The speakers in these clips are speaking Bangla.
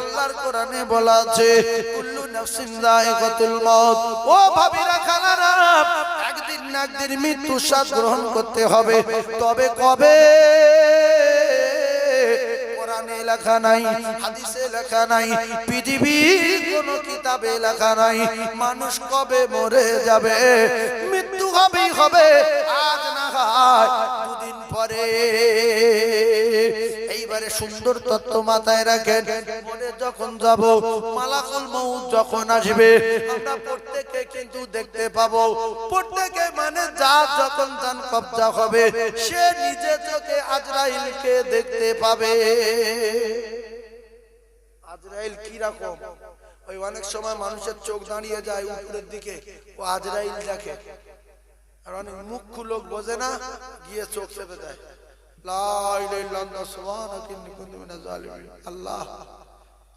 আল্লাহর কোরআনে বলা আছে, কুল্লু নাফসিন যায়িকাতুল মউত। ও ভাবিরা, খালারা, একদিন না একদিন মৃত্যু স্বাদ গ্রহণ করতে হবে। তবে কবে? কোরআনে লেখা নাই, হাদিসে লেখা নাই, পৃথিবীর কোন কিতাবে লেখা নাই, মানুষ কবে মরে যাবে? মৃত্যু হবেই হবে? আজ না হয়, দুদিন পরে। এইবারে সুন্দর তত্ত্ব মাথায় রাখেন। মনে যখন যাব, মালাকুল মউত যখন আসবে, আমরা প্রত্যেকে কিন্তু দেখতে পাবো, প্রত্যেকে মানে যা যখন যান কবজা হবে, সে নিজে চোখে আজরাইলকে দেখতে পাবে। আজরাইল কি রকম ওই অনেক সময় মানুষের চোখ দাঁড়িয়ে যায় উপরের দিকে। ও আজরাইল দেখে। আর অনেক মুখ্য লোক বোঝে না, গিয়ে চোখ চেপে দেয়।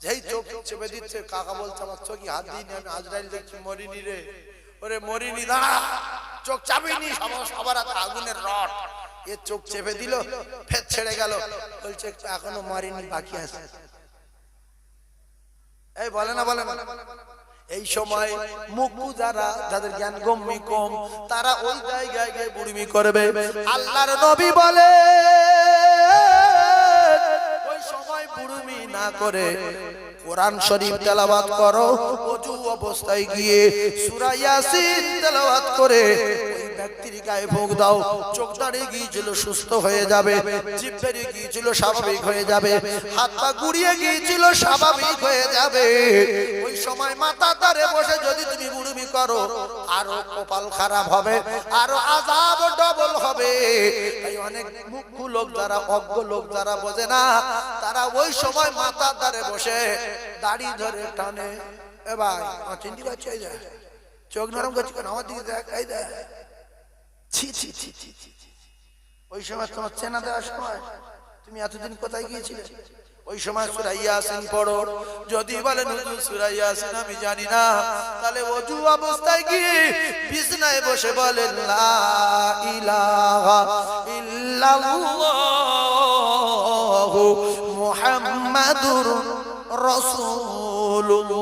যেই চেপে দিচ্ছে, কাকা বলছে দেখছি, মরিনি রে। ওরে মরিনি দাঁড়া চোখ চাপিনি আগুনের রড। চোখ চেপে দিল, ফের ছেড়ে গেল। বলছে, এখনও মরিনি, বাকি আছে। এই বলে না বলে না। এই সময় মুক্কু যারা, যাদের জ্ঞান গম্যি কম, তারা ওই জায়গায় গিয়ে বুড়িমি করবে। আল্লাহর নবী বলে, ওই সময় বুড়িমি না করে কোরআন শরীফ তেলাবাত করো। অজু অবস্থায় গিয়ে সুরাইয়াসিন ইয়াসিন তেলাওয়াত করে ব্যক্তির গায়ে ভোগ দাও। চোখ দাঁড়িয়ে গিয়েছিল, সুস্থ হয়ে যাবে। জিভ গিয়েছিল, স্বাভাবিক হয়ে যাবে। হাত পা গুড়িয়ে গিয়েছিল, স্বাভাবিক হয়ে যাবে। ওই সময় মাথা তারে বসে, যদি তুমি বুড়ুমি করো, আরও কপাল খারাপ হবে, আরও আজাব ডবল হবে। তাই অনেক মুখ্য লোক যারা, অজ্ঞ লোক যারা বোঝে না, তারা ওই সময় মাথা দ্বারে বসে, দাড়ি ধরে টানে, এ ভাই চিন্তি এই চোখ নরম করছি আমার দিকে দেখ, এই দেখ। ছি ছি ছি ছি। ওই সময় তোমার চেনা দেওয়ার সময় তুমি এতদিন কোথায় গিয়েছিলে? ওই সময় সুরাইয়া আসেন পড়ো। যদি বলেন সুরাইয়া আসেন আমি জানি না। তাহলে অজু অবস্থায় গিয়ে বিছনায় বসে বলেন লা ইলাহা ইল্লাল্লাহু মুহাম্মাদুর রাসূলুল্লাহ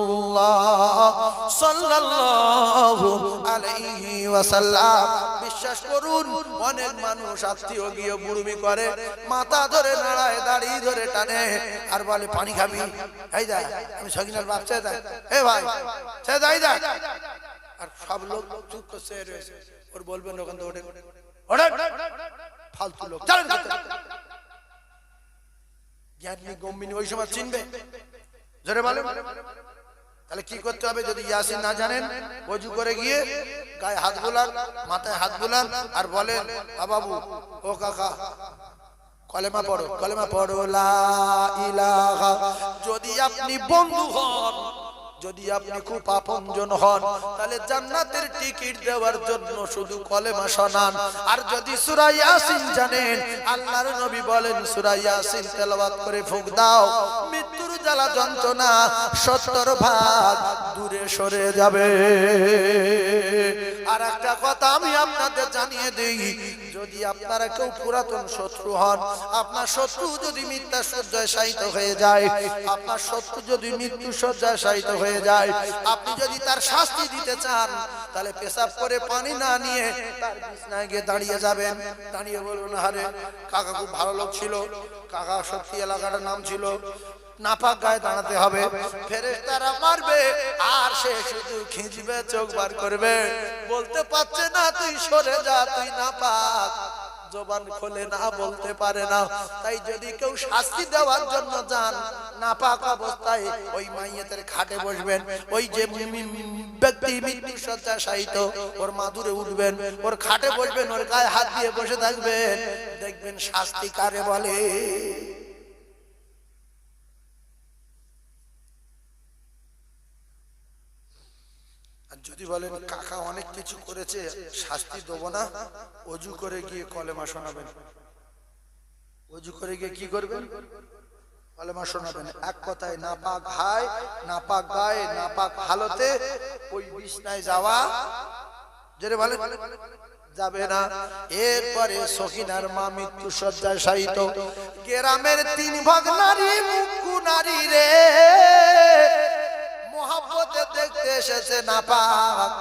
সাল্লাল্লাহু আলাইহি ওয়াসাল্লাম। বিশ্বাস করুন। অনেক মানুষ আত্মীয় গিয়ে বুড়ুমি করে, মাথা ধরে নাড়ায়, দাড়ি ধরে টানে, আর বলে, পানি খাবি? এই দেখ, আমি সকিনার বাচ্চা দেখ। এ ভাই, সে যাই দেখ। আর সব লোক চুপ করছে রয়েছে। ওর বলবেন ওখান থেকে ওঠে। ফালতু লোক, চলেন জ্ঞানী গম্বিনী ওই সময় চিনবে। জোরে বলে। তাহলে কি করতে হবে? যদি ইয়াসিন না জানেন, অজু করে গিয়ে গায়ে হাত বোলান, মাথায় হাত বোলান আর বলেন বাবু, ও কাকা, কলেমা পড়ো কলেমা পড়ো, লা ইলাহা যদি আপনি বন্ধু হন, যদি আপনি খুব আপনজন হন, তাহলে জান্নাতের টিকিট দেওয়ার জন্য শুধু কলেমা শোনান। আর যদি সূরা ইয়াসিন জানেন, আল্লাহর নবী বলেন, সূরা ইয়াসিন তেলাওয়াত করে ফুঁক দাও। জ্বালা যন্ত্রণা সত্তর ভাগ দূরে সরে যাবে। আর একটা কথা আমি আপনাদের জানিয়ে দিই, যদি আপনারা কেউ পুরাতন শত্রু হন, আপনার শত্রু যদি মিথ্যা সজ্জায় শায়িত হয়ে যায়, আপনার শত্রু যদি মৃত্যু সজ্জায় শায়িত হয়ে যায়, আপনি যদি তার শাস্তি দিতে চান, তাহলে পেশাব করে পানি না নিয়ে তার বিছনায় গিয়ে দাঁড়িয়ে যাবেন। দাঁড়িয়ে বলবেন হারে কাকা খুব ভালো লোক ছিল। কাকা সত্যি এলাকাটার নাম ছিল। নাপাক গায়ে দাঁড়াতে হবে। ফেরেশতারা মারবে, আর সে শুধু খিঁচবে, চোখ বার করবে। বলতে পারছে না, তুই সরে যা, তুই নাপাক। জবান খোলে না, বলতে পারে না। তাই যদি কেউ শাস্তি দেওয়ার জন্য যান, নাপাক অবস্থায় ওই মাইয়েতের খাটে বসবেন। ওই যে ব্যক্তি মৃত্যু সজ্জা সাহিত ওর মাদুরে উঠবেন, ওর খাটে বসবেন, ওর গায়ে হাত দিয়ে বসে থাকবেন। দেখবেন শাস্তি কারে বলে। যদি বলেন, কাকা অনেক কিছু করেছে, শাস্তি দেবো না, অজু করে গিয়ে কলেমা শোনাবেন। অজু করে গিয়ে কি করবেন? কলেমা শোনাবেন। এক কথায় না নাপাক হায় নাপাক গায়ে নাপাক হালতে, ওই বিছনায় যাওয়া যেটা বলে যাবে না। এরপরে সখিনার মা মৃত্যু সজ্জায় শায়িত। গ্রামের তিন ভাগ নারী, মুখ নারী রে। এসেছে নাপাক।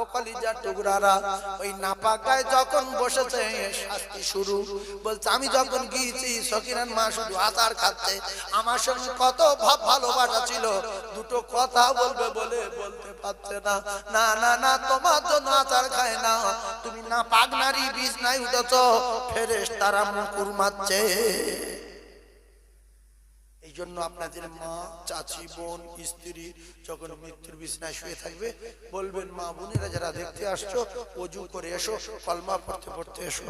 ও কলিজার টুকরারা ওই নাপাক গায়ে যখন বসেছে, শাস্তি শুরু। বলছে, আমি যখন গিয়েছি, সকিরান মা শুধু আচার খাচ্ছে। আমার সঙ্গে কত ভাব ভালোবাসা ছিল। দুটো কথা বলবে বলে বলতে পারছে না। না না না, তোমার জন্য আচার খায় না। তুমি না পাক নারী, বিষ নাই, উঠেছ। ফেরেস তারা মুকুর মারছে জন্য আপনাদের মা, চাচি, বোন, স্ত্রী যখন মৃত্যুর বিছনায় শুয়ে থাকবে, বলবেন, মা বোনেরা যারা দেখতে আসছো, অজু করে এসো, কলমা পড়তে পড়তে এসো।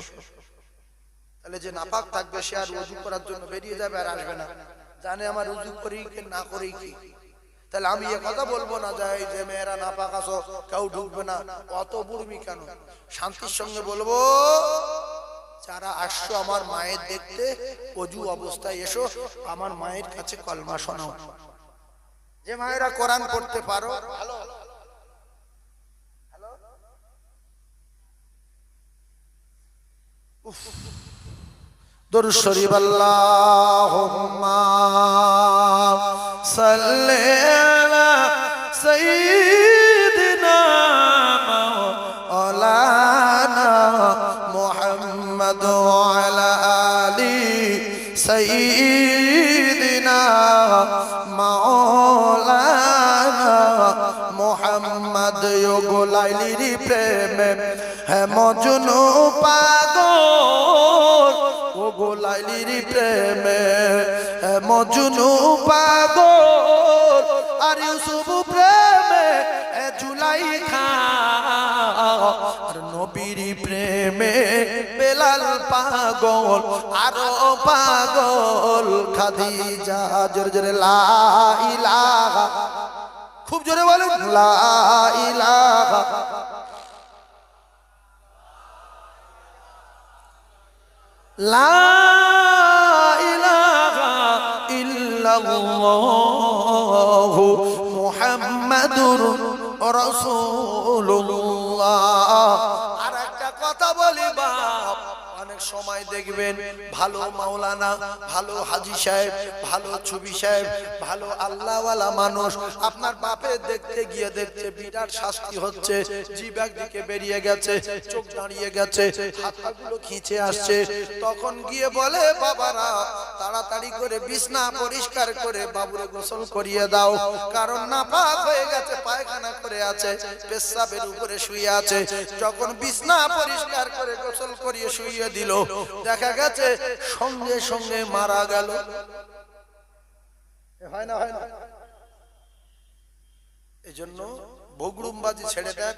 তাহলে যে নাপাক থাকবে, সে আর অজু করার জন্য বেরিয়ে যাবে আর আসবে না। জানে আমার অজু করেই কি, না করেই কি? তাহলে আমি এ কথা বলব না যে এই যে মেয়েরা নাপাক আসো কেউ ঢুকবে না। অত বুড়মি কেন? শান্তির সঙ্গে বলব যারা আসছো আমার মায়ের দেখতে, অজু অবস্থায় এসো, আমার মায়ের কাছে কলমা শোনাও। যে মায়েরা কোরআন পড়তে পারো। ভালো দরুদ শরীফ, আল্লাহুম্মা সাইয়্যিদিনা মোহাম্মদ গোলাইলির প্রেমে। হে মজনু পাগল, ও গোলাইলির প্রেমে। হে মজনু পাগল, আর ইউসুফ প্রেমে জুলাই খা আর নবীর প্রেমে। বেলাল পাগল, আরও পাগল, খাদিজা, জোরে জোরে লা ইলাহা খুব জোরে বলুন, লা ইলাহা। লা ইলাহা ইল্লাল্লাহু মুহাম্মাদুর রাসূলুল্লাহ। আর একটা কথা বলি বাপ অনেক সময় দেখবেন ভালো মাওলানা, ভালো হাজি সাহেব, ভালো ছবি সাহেব, ভালো আল্লাহওয়ালা মানুষ। আপনার বাপে দেখতে গিয়ে দেখতে বিরাট শাস্তি হচ্ছে জিভ একদিকে বেরিয়ে গেছে, চোখ দাঁড়িয়ে গেছে, হাতগুলো খিঁচে আসছে। তখন গিয়ে বলে, বাবারা, তাড়াতাড়ি করে বিছনা পরিষ্কার করে বাবুরে গোসল করিয়ে দাও। কারণ নাপাক হয়ে গেছে, পায়খানা করে আছে, পেশাবের উপরে শুয়ে আছে। যখন বিছনা পরিষ্কার করে গোসল করিয়ে শুয়ে দিল দেখা গেছে সঙ্গে সঙ্গে মারা গেল। হয় না হয় না। এই জন্য বগরুমবাজি ছেড়ে দেন।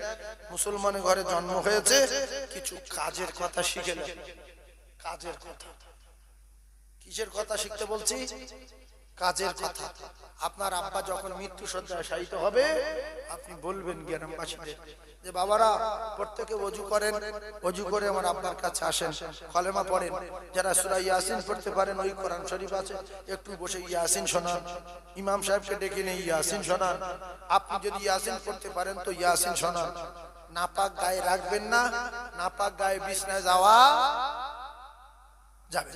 মুসলমানের ঘরে জন্ম হয়েছে কিছু কাজের কথা শিখে কাজের কথা। কিসের কথা শিখতে বলছি? কাজের কথা। আপনার আব্বা যখন মৃত্যু সজ্জায় শায়িত হবে, আপনি বলবেন গ্রামবাসীদের যে, বাবারা, প্রত্যেকে অজু করেন, অজু করে আমার আব্বার কাছে আসেন কলেমা পড়েন। যারা সুরা ইয়াসিন পড়তে পারেন, ওই কোরআন শরীফ আছে। একটু বসে ইয়াসিন শোনান। ইমাম সাহেবকে ডেকে নিয়ে ইয়াসিন শোনান। আপনি যদি ইয়াসিন পড়তে পারেন তো ইয়াসিন শোনান। নাপাক গায়ে রাখবেন না। নাপাক গায়ে বিছনায় যাওয়া যাবে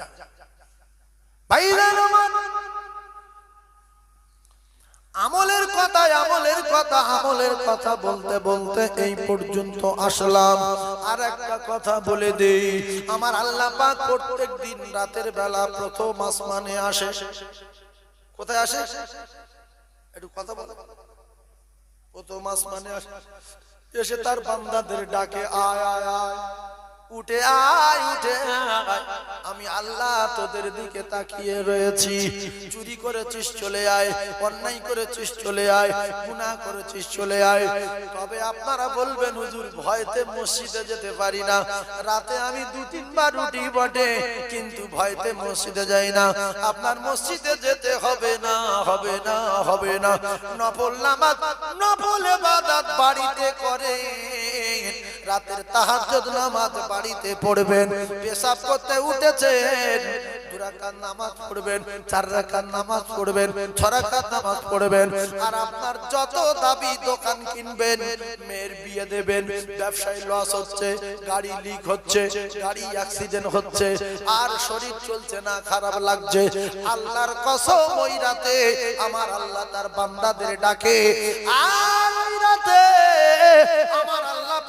ভাইরান আমার আমলের কথা আমলের কথা আমলের কথা বলতে বলতে এই পর্যন্ত আসলাম। আর একটা কথা বলে দেই, আমার আল্লাহ পাক প্রত্যেক দিন রাতের বেলা প্রথম আসমানে আসে। কোথায় আসে? একটু কথা বলো। প্রথম আসমানে আসে। এসে তার বান্দাদের ডাকে, আয় আয় আয়। উঠে আয়, উঠে আমি আল্লাহ তোদের দিকে তাকিয়ে রয়েছি। চুরি করেছিস চলে আয়, অন্যায় করেছিস চলে আয়, গুনাহ করেছিস চলে আয়। তবে আপনারা বলবেন, হুজুর, ভয়তে মসজিদে যেতে পারি না। রাতে আমি দু তিনবার উঠি বটে, কিন্তু ভয়তে মসজিদে যাই না। আপনার মসজিদে যেতে হবে না হবে না হবে না। নফল নামাজ, নফল ইবাদত বাড়িতে করে রাতের তাহাজ্জুদ নামাজ বাড়িতে পড়বেন, পেশাব করতে উঠেছেন নামাজ পড়বেন নামাজ পড়বেন নামাজ পড়বেন, আর আপনার যত দাবি দোকান কিনবেন, মেয়ের বিয়ে দেবেন লস হচ্ছে, গাড়ি লিক হচ্ছে, গাড়ি হচ্ছে, আর শরীর চলছে না, খারাপ লাগছে, আল্লাহর কসম ওই রাতে আমার আল্লাহ তার বান্দাদের ডাকে আর আমার আল্লাহ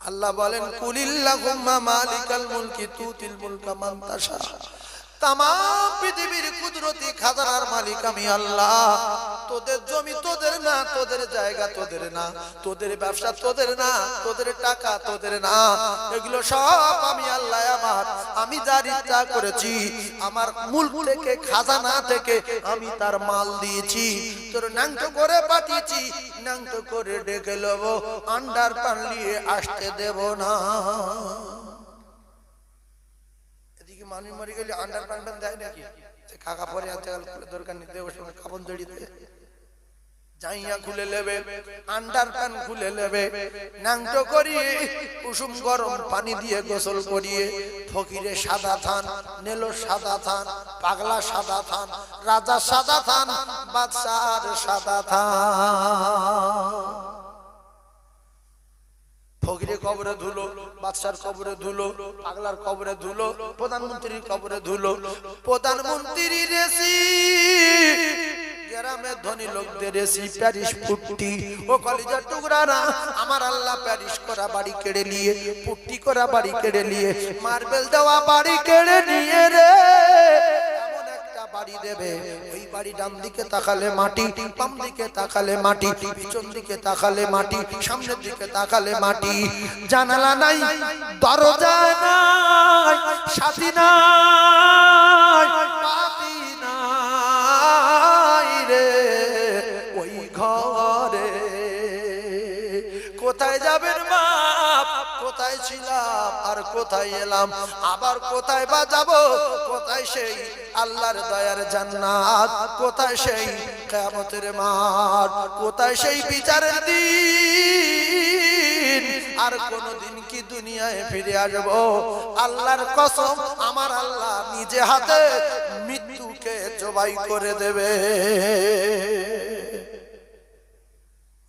আল্লাহ বলেন কুলিল্লাহুম্মা মালিকাল মুলকি তুতিল মুলকা মান তাশা। তাম পৃথিবীর কুদরতি খাজানার মালিক আমি আল্লাহ। তোদের জমি তোদের না, তোদের জায়গা তোদের না, তোদের ব্যবসা তোদের না, তোদের টাকা তোদের না। এগুলো সব আমি আল্লাহ আমার, আমি যার ইচ্ছা করেছি, আমার মূল থেকে, খাজানা থেকে আমি তার মাল দিয়েছি। তোর নাংট করে পাঠিয়েছি নাংট করে ডেকে লব, আন্ডার পান নিয়ে আসতে দেব না। মানুষ মরে গেলে আন্ডার প্যান্ট দেয় নাকি? কাকা পরে গেল দরকার নেই দেওয়ার সময় কাপড় জড়িতে জাইয়া খুলে নেবে আন্ডার প্যান খুলে নেবে, নাংটো করিয়ে কুসুম গরম পানি দিয়ে গোসল করিয়ে, ফকিরে সাদা থান, নেলো সাদা থান, পাগলা সাদা থান, রাজা সাদা থান, বাদশার সাদা থান। ফকিরে কবরে ধুলো, বাদশার কবরে ধুলো, পাগলার কবরে ধুলো, প্রধানমন্ত্রীর কবরে ধুলো। প্রধানমন্ত্রী রেসি লোকদের রেসি, প্যারিস পুট্টি। ও কলিজার টুকরা আমার আল্লাহ প্যারিস করা বাড়ি কেড়ে নিয়ে, পুট্টি করা বাড়ি কেড়ে নিয়ে, মার্বেল দেওয়া বাড়ি কেড়ে নিয়ে রে। বাড়ি দেবে। ওই বাড়ি ডান দিকে তাকালে মাটি, বাম দিকে তাকালে মাটি, পিছন দিকে তাকালে মাটি, সামনের দিকে তাকালে মাটি। জানালা নাই, দরজা নাই, সাথী নাই পাতি নাই রে। ওই ঘরে কোথায় যাবেন বাপ কোথায় ছিলাম? আর কোথায় এলাম? আবার কোথায় বা যাব? কোথায় সেই আল্লাহর দয়ার জান্নাত? কোথায় সেই কিয়ামতের মাঠ? কোথায় সেই বিচারের দিন? আর কোনদিন কি দুনিয়ায় ফিরে আসব? আল্লাহর কসম, আমার আল্লাহ নিজে হাতে মৃত্যুকে জবাই করে দেবে।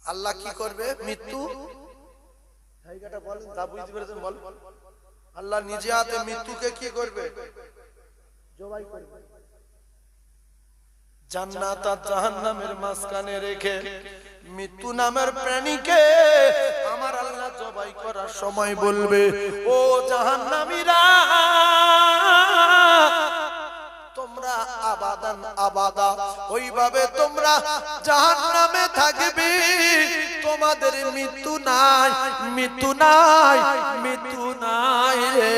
আল্লাহ কি করবে? মৃত্যু জায়গাটা বলেন তা বুঝতে পেরেছেন বল আল্লাহ নিজে হাতে মৃত্যুকে কি করবে? জবাই করবে। জান্নাত আর জাহান্নামের মাঝখানে রেখে মৃত্যু নামের প্রাণীকে আমার আল্লাহ জবাই করার সময় বলবে ও জাহান্নামীরা আবাদান আবাদা। ওইভাবে তোমরা জাহান্নামে থাকবে। তোমাদের মৃত্যু নাই মৃত্যু নাই মৃত্যু নাই রে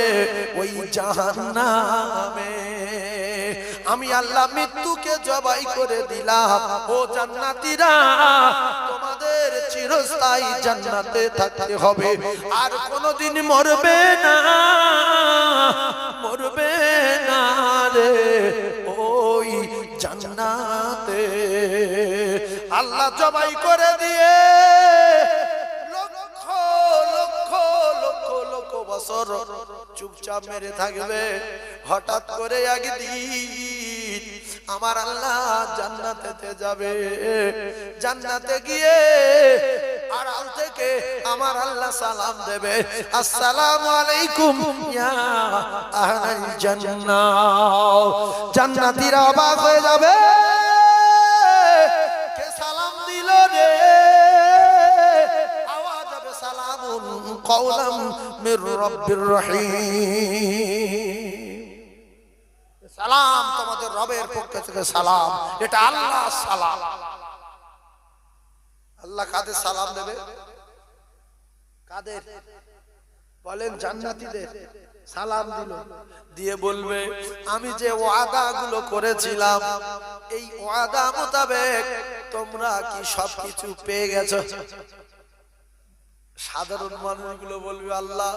ওই জাহান্নামে। আমি আল্লাহ মৃত্যুকে জবাই করে দিলাম। ও জান্নাতীরা, তোমাদের চিরস্থায়ী জান্নাতে থাকতে হবে। আর কোনোদিন মরবে না মরবে না রে। আল্লাহ জবাই করে দিয়ে লক্ষ লক্ষ লক্ষ লক্ষ বছর চুপচাপ মেরে থাকবে। হঠাৎ করে একদিন আমার আল্লাহ জান্নাতেতে যাবে। জান্নাতে গিয়ে আড়াল থেকে আমার আল্লাহ সালাম দেবে। আসসালামু আলাইকুম, ইয়া আহলাল জান্নাহ। জান্নাতীরা অবাক হয়ে যাবে। কওলাম মির রাব্বির রহিম সালাম তোমাদের রবের পক্ষ থেকে সালাম। এটা আল্লাহ সালাম। আল্লাহ কাদের সালাম দেবে? কাদের? বলেন জান্নাতীদের। সালাম দিল। দিয়ে বলবে, আমি যে ওয়াদা গুলো করেছিলাম, এই ওয়াদা মোতাবেক তোমরা কি সবকিছু পেয়ে গেছো? সাধারণ মানুষগুলো বলবে, আল্লাহ,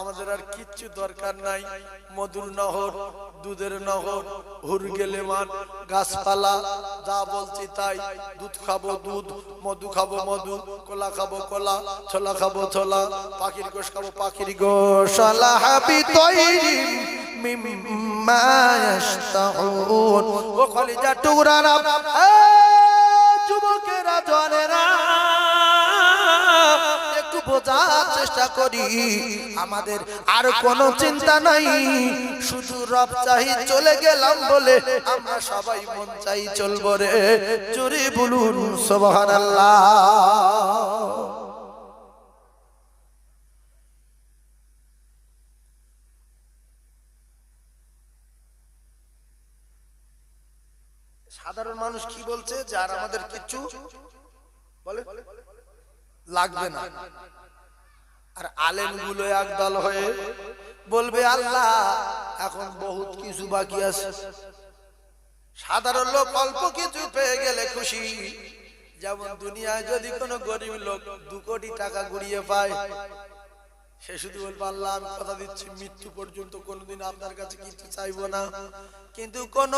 আমাদের আর কিচ্ছু দরকার নাই। মধুর নহর, দুধের নহর, হুর গেলে মান, গাছপালা, যা বলছি তাই। দুধ খাব দুধ, মধু খাব মধু, কলা খাব কলা, ছোলা খাব ছোলা, পাখির গোশ খাব পাখির গোশ। আলা তৈরি মিম্মা ও কলিজা টুকরারা, এ যুবকেরা একটু বোঝার চেষ্টা করি। আমাদের আর কোনো চিন্তা নাই। শুধু রব চাই চলে গেলাম বলে আমরা সবাই মন চাই চলবো রে। চুরি বলুন, সুবহানাল্লাহ। সাধারণ মানুষ কি বলছে? যে আর আমাদের কিচ্ছু বলে। লাগবে না। আর আলেমগুলো একদল হয়ে বলবে, আল্লাহ, এখন বহুত কিছু বাকি আছে। সাধারণ লোক অল্প কিছু পেয়ে গেলে খুশি। যেমন দুনিয়ায় যদি কোনো গরিব লোক দু কোটি টাকা গুড়িয়ে পায় সে শুধু বলব আল্লাহ আমি কথা দিচ্ছি, মৃত্যু পর্যন্ত কোনোদিন আপনার কাছে কিছু চাইব না। কিন্তু কোন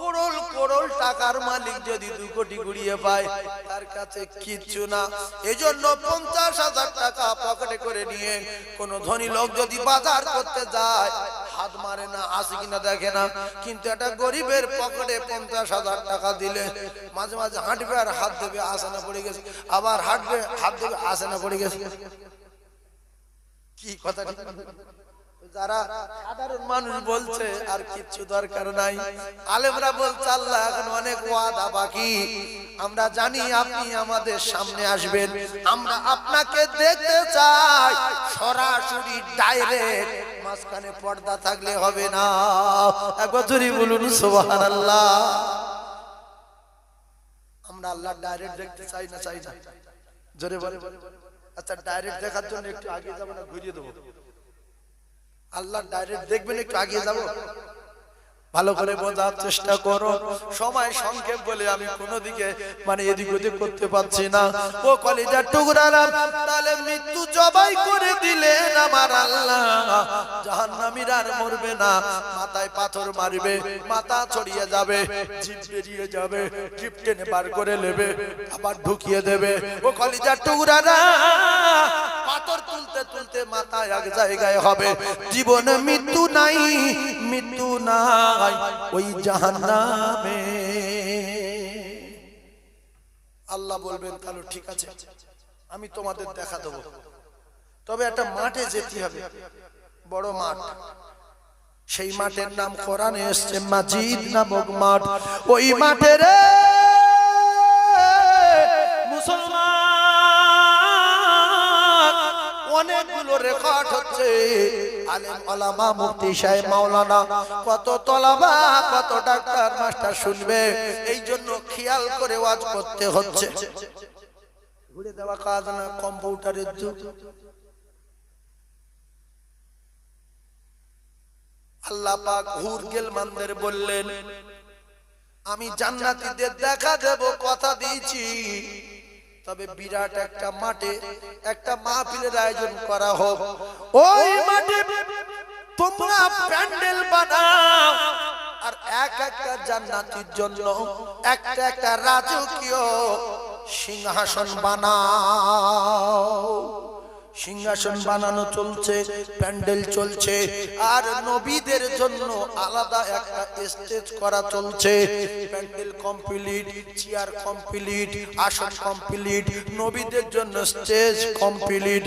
করোল করোল টাকার মালিক যদি দু কোটি গুড়িয়ে পায়, তার কাছে কিচ্ছু না। এজন্য পঞ্চাশ হাজার টাকা পকেটে করে নিয়ে কোন ধনী লোক যদি বাজার করতে যায়, হাত মারে না, আসে কিনা দেখে না। কিন্তু একটা গরিবের পকেটে পঞ্চাশ হাজার টাকা দিলে মাঝে মাঝে হাঁটবে আর হাত দেবে আসে না, পড়ে গেছে। আবার হাঁটবে, হাত দেবে আসে না, পড়ে গেছে। কি কথা যারা সাধারণ মানুষ বলছে, আর দরকার নাই। আলেমরা বলছে, আল্লাহ এখন অনেক ওয়াদা বাকি। আমরা জানি আপনি আমাদের সামনে আসবেন। আমরা আপনাকে দেখতে চাই। সরাসরি ডাইরেক্ট মাঝখানে পর্দা থাকলে হবে না। একবার বলুন আমরা আল্লাহ ডাইরেক্ট দেখতে চাই না চাই না। জোরে বলে আচ্ছা ডাইরেক্ট দেখার জন্য একটু আগে যাব না, ঘুরিয়ে দেবো? আল্লাহ ডাইরেক্ট দেখবেন, একটু আগে যাব? ভালো করে বোঝার চেষ্টা করো। সময় সংক্ষেপ বলে আমি কোনো দিকে মানে এদিক ওদিক করতে পারছি না। ও কলিজার টুকরারা তাহলে মৃত্যু জবাই করে দিলেন আমার আল্লাহ। জাহান্নামীরা আর মরবে না। মাথায় পাথর মারবে, মাথা ছড়িয়ে যাবে, জিভ বেরিয়ে যাবে, জিভ টেনে বার করে নেবে, আবার ঢুকিয়ে দেবে। ও কলিজার টুকরারা পাথর তুলতে তুলতে মাথায় এক জায়গায় হবে। জীবনে মৃত্যু নাই, মৃত্যু ওই জাহান্নামে। আল্লাহ বলবেন, তাহলে ঠিক আছে, আমি তোমাদের দেখা দেবো। তবে একটা মাঠে যেতে হবে, বড় মাঠ। সেই মাঠের নাম কোরআনে এসছে, মাজিদ নামক মাঠ। ওই মাঠের রেকর্ড হচ্ছে আলেম আলামা মুফতি সাহেব মাওলানা, কত তলাবা, কত ডাক্তার, মাস্টার শুনবে। এই জন্য খেয়াল করে ওয়াজ করতে হচ্ছে। ঘুরে দেওয়া কাজ না, কম্পিউটারের যুগ। আল্লাহ পাক হুর গেলমানদের বললেন, আমি জান্নাতীদের দেখা দেব, কথা দিয়েছি। তবে বিরাট একটা মাঠে একটা মাহফিলের আয়োজন করা হোক। ওই মাঠে তোমরা প্যান্ডেল বানাও। আর এক একটা জান্নাতির জন্য একটা একটা রাজকীয় সিংহাসন বানাও। সিংহাসন বানানো চলছে, প্যান্ডেল চলছে, আর নবীদের জন্য আলাদা একটা স্টেজ করা চলছে। প্যান্ডেল কমপ্লিট, চেয়ার কমপ্লিট, আসন কমপ্লিট, নবীদের জন্য স্টেজ কমপ্লিট।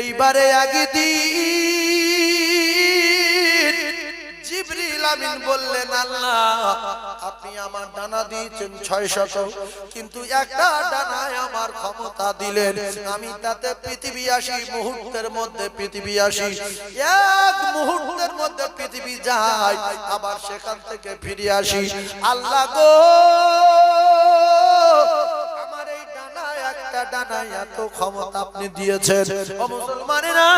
এইবারে আগে দিন জিবরিল আমিন বললেন, আল্লাহ, আপনি আমার ডানা দিয়েছেন কিন্তু একটা ডানায় আমার ক্ষমতা দিলেন। আমি তাতে পৃথিবী আসি, মুহূর্তের মধ্যে পৃথিবী আসি। এক মুহূর্তের মধ্যে পৃথিবী আবার সেখান থেকে ফিরে আসি। আল্লাহ গো একটা ডানায় এত ক্ষমতা আপনি দিয়েছেন। ও মুসলমানেরা,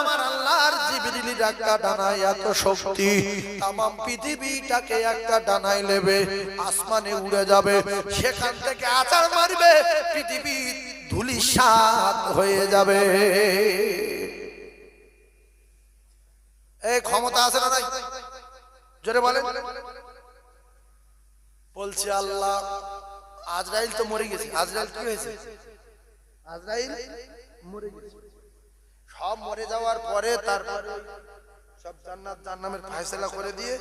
আমার আল্লাহর জিবরিলের একটা ডানায় এত শক্তি তাম পৃথিবীটাকে একটা ডানায় নেবে, আসমানে উড়ে যাবে, সেখান থেকে আচার মারবে পৃথিবী ধুলিসাৎ হয়ে যাবে। এই ক্ষমতা আছে না নাই? জোরে বলেন। বলছে আল্লাহ, আজরাইল তো মরে গেছে। আজরাইল কি হয়েছে? আজরাইল মরে গেছে। সব মরে যাওয়ার পরে তারপর সব জান্নাত জান্নামের ফয়সালা করে দিয়ে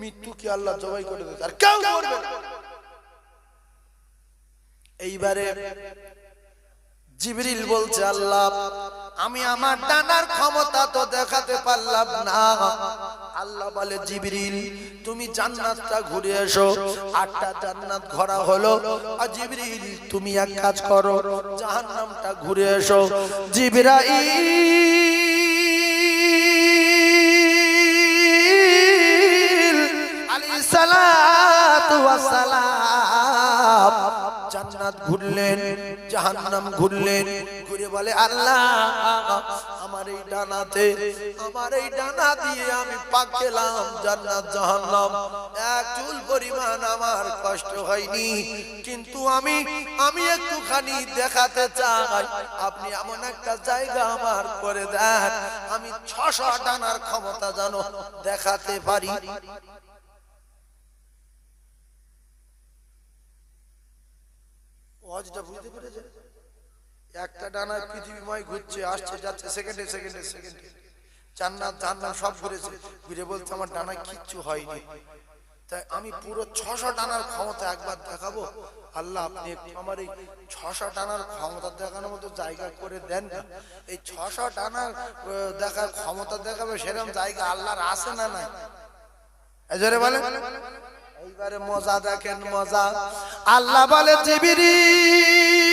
মৃত্যু কি আল্লাহ জবাই করে দিতে আর কেউ করবে। এইবারে জিবরিল বলছে, আল্লাহ, আমি আমার ডানার ক্ষমতা তো দেখাতে পারলাম না। আল্লাহ বলে, জিবরিল, তুমি জান্নাতটা ঘুরে এসো। আটটা জান্নাত ঘোরা হলো। আর জিবরিল, তুমি এক কাজ করো, জাহান্নামটা ঘুরে এসো। জিবরাইল আলাইহিস সালাতু ওয়াস সালাম। জান্নাত ঘুরলেন, জাহান্নাম ঘুরলেন, ঘুরে বলে, আল্লাহ, আমার এই ডানাতে, আমার এই ডানা দিয়ে আমি পাক গেলাম, জান্নাত, জাহান্নাম। এক চুল পরিমাণ আমার কষ্ট হয়নি, কিন্তু আমি আমি একটুখানি দেখাতে চাই। আপনি এমন একটা জায়গা আমার করে দেন, আমি ছশো ডানার ক্ষমতা জানো দেখাতে পারি। ওয়াজটা বুঝতে পেরেছে? একটা ডানায় পৃথিবীময় ঘুরছে, আসছে, যাচ্ছে, সেকেন্ডে সেকেন্ডে সেকেন্ডে। জান্নাত জান্নাত সব ঘুরেছে। ঘুরে বলছে, আমার ডানায় কিচ্ছু হয়নি। তাই আমি পুরো ছশো টানার ক্ষমতা একবার দেখাবো? আল্লাহ, আপনি আমার এই ছশো টানার ক্ষমতা দেখানোর মতো জায়গা করে দেন না। এই ছশো টানার দেখার ক্ষমতা দেখাবে সেরকম জায়গা আল্লাহর আছে না নাই? এজরে বলে এইবারে মজা দেখেন মজা। আল্লাহ বলে, জিবিরিল,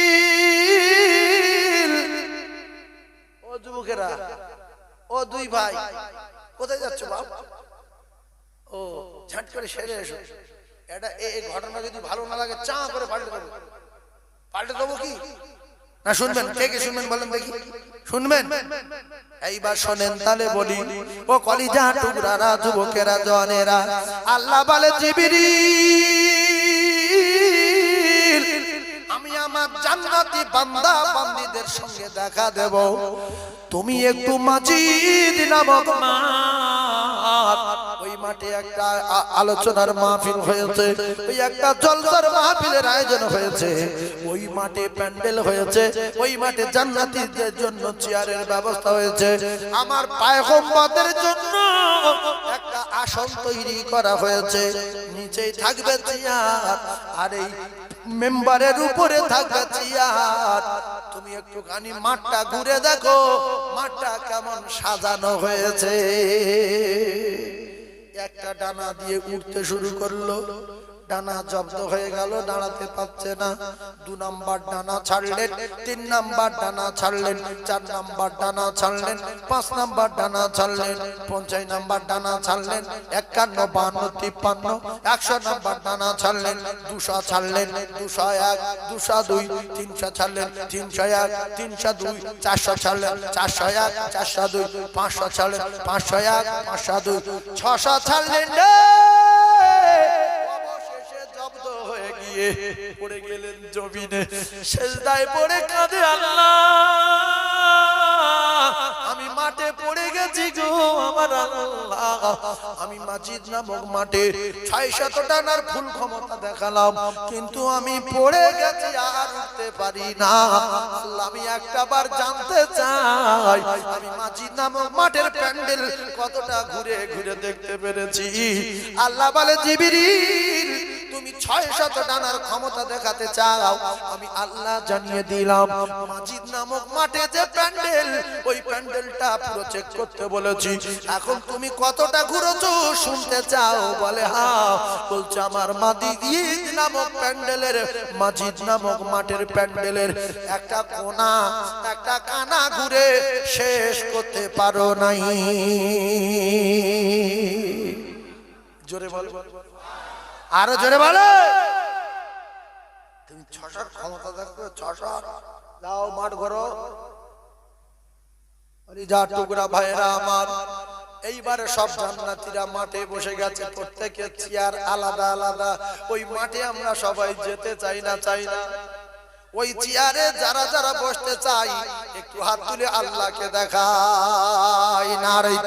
ও যুবকেরা, ও দুই ভাই, কোথায় যাচ্ছ বাপ? ও, ঝাট করে সেরে এসো। এটা এই ঘটনা যদি ভালো না লাগে, চা করে পাল্টে দেবো। পাল্টে দেবো কি? না শুনবেন? কে কে শুনবেন বলেন দেখি। শুনবেন? এইবার শোনেন বলি, ও টুকরারা, যুবকেরা, জনেরা, আল্লাহ বলে জিবিরি আমি আমার জান্নাতি বান্দা, বান্দিদের সঙ্গে দেখা দেব। তুমি একটু মাজিদ নামক ওই মাঠে একটা আলোচনার মাহফিল হয়েছে। ওই একটা জলসার মাহফিলের আয়োজন হয়েছে। ওই মাঠে প্যান্ডেল হয়েছে। ওই মাঠে জান্নাতীদের জন্য চেয়ারের ব্যবস্থা হয়েছে। আমার পায়গম্বরদের জন্য একটা আসন তৈরি করা হয়েছে। নিচেই থাকবে চেয়ার, আর এই মেম্বারের উপরে থাকবে চেয়ার। তুমি একটুখানি মাঠটা ঘুরে দেখো। মাঠটা কেমন সাজানো হয়েছে। একটা ডানা দিয়ে উঠতে শুরু করল। ডানা জব্দ হয়ে গেল, দাঁড়াতে পারছে না। দু নাম্বার ডানা ছাড়লেন, তিন নাম্বার ডানা ছাড়লেন, চার নাম্বার ডানা ছাড়লেন, পাঁচ নাম্বার ডানা ছাড়লেন, পঞ্চাশ নাম্বার ডানা ছাড়লেন, একান্ন, বান্ন, তিপ্পান্ন, একশো নাম্বার ডানা ছাড়লেন, দুশো ছাড়লেন, দুশো এক, দুশো দুই, তিনশো ছাড়লেন, তিনশো এক, তিনশো দুই, চারশো ছাড়লেন, চারশো এক, চারশো দুই, পাঁচশো ছাড়লেন, পাঁচশো এক, পাঁচশো দুই, ছশো ছাড়লেন গিয়ে পড়ে গেলেন জমিনে, সেজদায় পড়ে কাঁদে আল্লাহ। আমি মাঠে পড়ে গেছি গো আমার আল্লাহ। আমি মাজিদ নামক মাঠে ছয় শত টানার ফুল ক্ষমতা দেখালাম। কিন্তু আমি পড়ে গেছি আর উঠতে পারি না। আল্লাহ, আমি একটা বার জানতে চাই, আমি মাজিদ নামক মাঠের প্যান্ডেল কতটা ঘুরে ঘুরে দেখতে পেরেছি। আল্লাহ বলে, জিবিরিল তুমি ছয় শত টানার ক্ষমতা দেখাতে চাও, আমি আল্লাহ জানিয়ে দিলাম, মাজিদ নামক মাঠে যে প্যান্ডেল, ওই প্যান্ডেলটা পুরো চেক করতে বলেছি। এখন তুমি কতটা ঘুরেছো শুনতে চাও, বলে হ্যাঁ বলছে আমার মাদিদ নামক প্যান্ডেলের, মাজিদ নামক মাঠের প্যান্ডেলের একটা কোনা, একটা কানা ঘুরে শেষ করতে পারো নাই। জোরে বল। আরও জোরে বলো। তুমি ছশোর ক্ষমতা দেখবে ছশো। দাও মাঠ ঘরো। এইবারে সব জান্নাতীরা মাঠে বসে গেছে প্রত্যেকের চেয়ার আলাদা আলাদা। ওই মাঠে আমরা সবাই যেতে চাই না চাই না। ওই চেয়ারে যারা যারা বসতে চাই একটু হাত তুলে আল্লাহকে দেখাই নারাই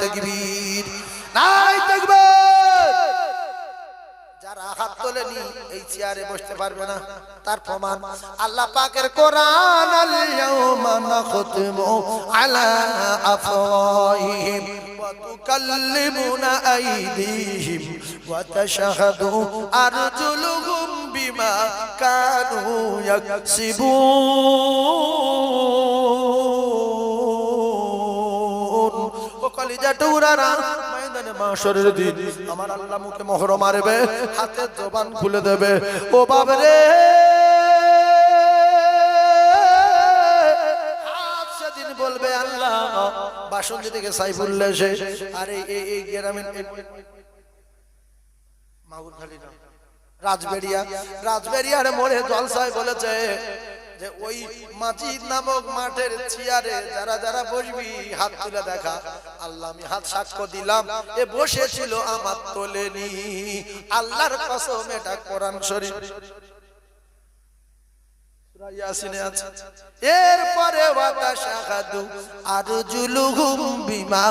নাই তাকবীর। যারা হাত তোলেনি এই চেয়ারে বসতে পারবে না। তার প্রমাণ, আল্লাহ পাকের কোরআন, আল-ইয়াউমা নাখতিমু আলা আফওয়াহিহিম, ওয়া তুকাল্লিমুনা আইদিহিম, ওয়া তাশহাদু আরজুলুহুম বিমা কানু ইয়াকসিবুন। ও কলিজা টুরারা আমার আল্লাহ মুখে মারবে খুলে দেবে। ও বাবরে! বলবে আল্লাহ, বাসন্তী থেকে সাইফুল্লাহ এসে, আরে এই এই রাজবেড়িয়া, রাজবেড়িয়ার মোড়ে জলসায় বলেছে যে ওই মাজিদ নামক মাঠের চেয়ারে যারা যারা বসবি, হাত তুলে দেখা। আল্লাহ, আমি হাত সাক্ষ্য দিলাম। এ বসেছিল আমার তোলেনি। আল্লাহর কসম, এটা কোরআন শরীফ। এরপরে ওয়াতা শাহাদু আরজুলুহুম বিমা